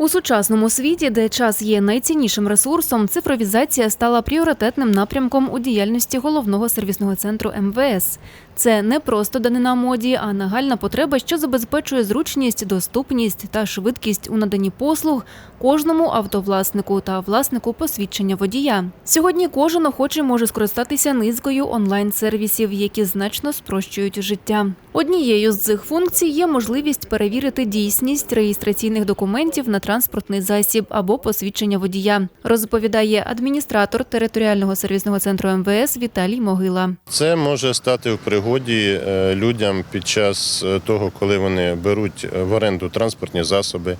У сучасному світі, де час є найціннішим ресурсом, цифровізація стала пріоритетним напрямком у діяльності головного сервісного центру МВС. Це не просто данина моді, а нагальна потреба, що забезпечує зручність, доступність та швидкість у наданні послуг кожному автовласнику та власнику посвідчення водія. Сьогодні кожен охочий може скористатися низкою онлайн-сервісів, які значно спрощують життя. Однією з цих функцій є можливість перевірити дійсність реєстраційних документів на транспортний засіб або посвідчення водія, розповідає адміністратор територіального сервісного центру МВС Віталій Могила. Це може стати в пригоді е, людям під час е, того, коли вони беруть в оренду транспортні засоби,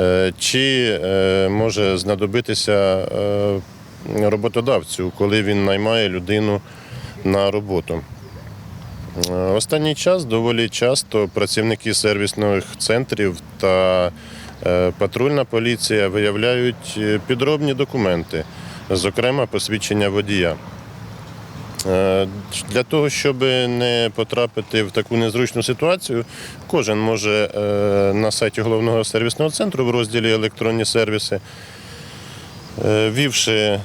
е, чи може знадобитися роботодавцю, коли він наймає людину на роботу. Останній час доволі часто працівники сервісних центрів та патрульна поліція виявляють е, підробні документи, зокрема посвідчення водія. Е, Для того, щоб не потрапити в таку незручну ситуацію, кожен може е, на сайті головного сервісного центру в розділі електронні сервіси, е, ввівши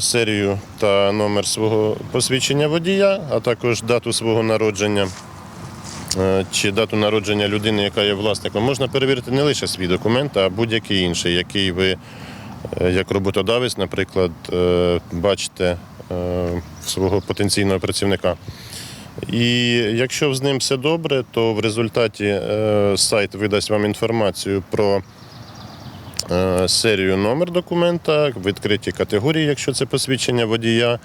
серію та номер свого посвідчення водія, а також дату свого народження. Е, Чи дату народження людини, яка є власником, можна перевірити не лише свій документ, а будь-який інший, який ви, е, як роботодавець, наприклад, е, бачите в свого потенційного працівника. І якщо з ним все добре, то в результаті сайт видасть вам інформацію про серію номер документа, відкриті категорії, якщо це посвідчення водія,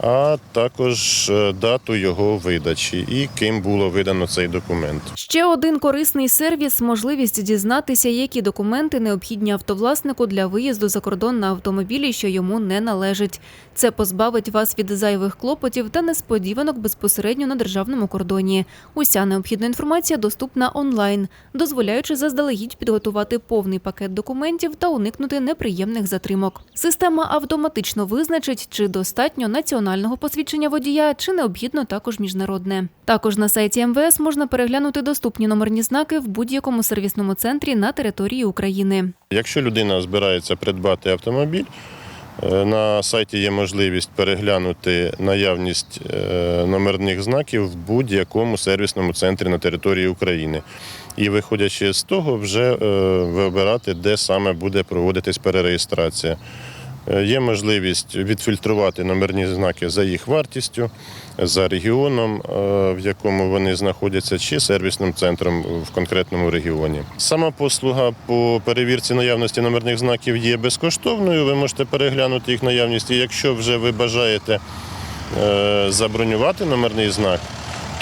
а також е, дату його видачі і ким було видано цей документ. Ще один корисний сервіс можливість дізнатися, які документи необхідні автовласнику для виїзду за кордон на автомобілі, що йому не належить. Це позбавить вас від зайвих клопотів та несподіванок безпосередньо на державному кордоні. Уся необхідна інформація доступна онлайн, дозволяючи заздалегідь підготувати повний пакет документів та уникнути неприємних затримок. Система автоматично визначить, чи достатньо національного посвідчення водія, чи необхідно також міжнародне. Також на сайті МВС можна переглянути доступні номерні знаки в будь-якому сервісному центрі на території України. Якщо людина збирається придбати автомобіль, е, на сайті є можливість переглянути наявність е, номерних знаків в будь-якому сервісному центрі на території України. І виходячи з того, вже е, вибирати, де саме буде проводитись перереєстрація. Е, Є можливість відфільтрувати номерні знаки за їх вартістю, за регіоном, е, в якому вони знаходяться, чи сервісним центром в конкретному регіоні. Сама послуга по перевірці наявності номерних знаків є безкоштовною. Ви можете переглянути їх наявність. І якщо вже ви бажаєте е, забронювати номерний знак,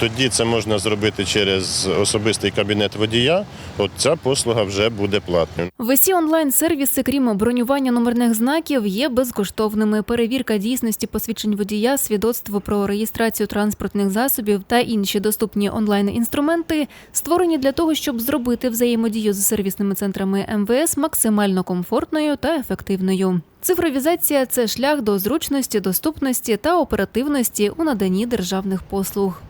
тоді це можна зробити через особистий кабінет водія. От ця послуга вже буде платною. Весі онлайн-сервіси, крім бронювання номерних знаків, є безкоштовними. Перевірка дійсності посвідчень водія, свідоцтво про реєстрацію транспортних засобів та інші доступні онлайн-інструменти створені для того, щоб зробити взаємодію з сервісними центрами МВС максимально комфортною та ефективною. Цифровізація це шлях до зручності, доступності та оперативності у наданні державних послуг.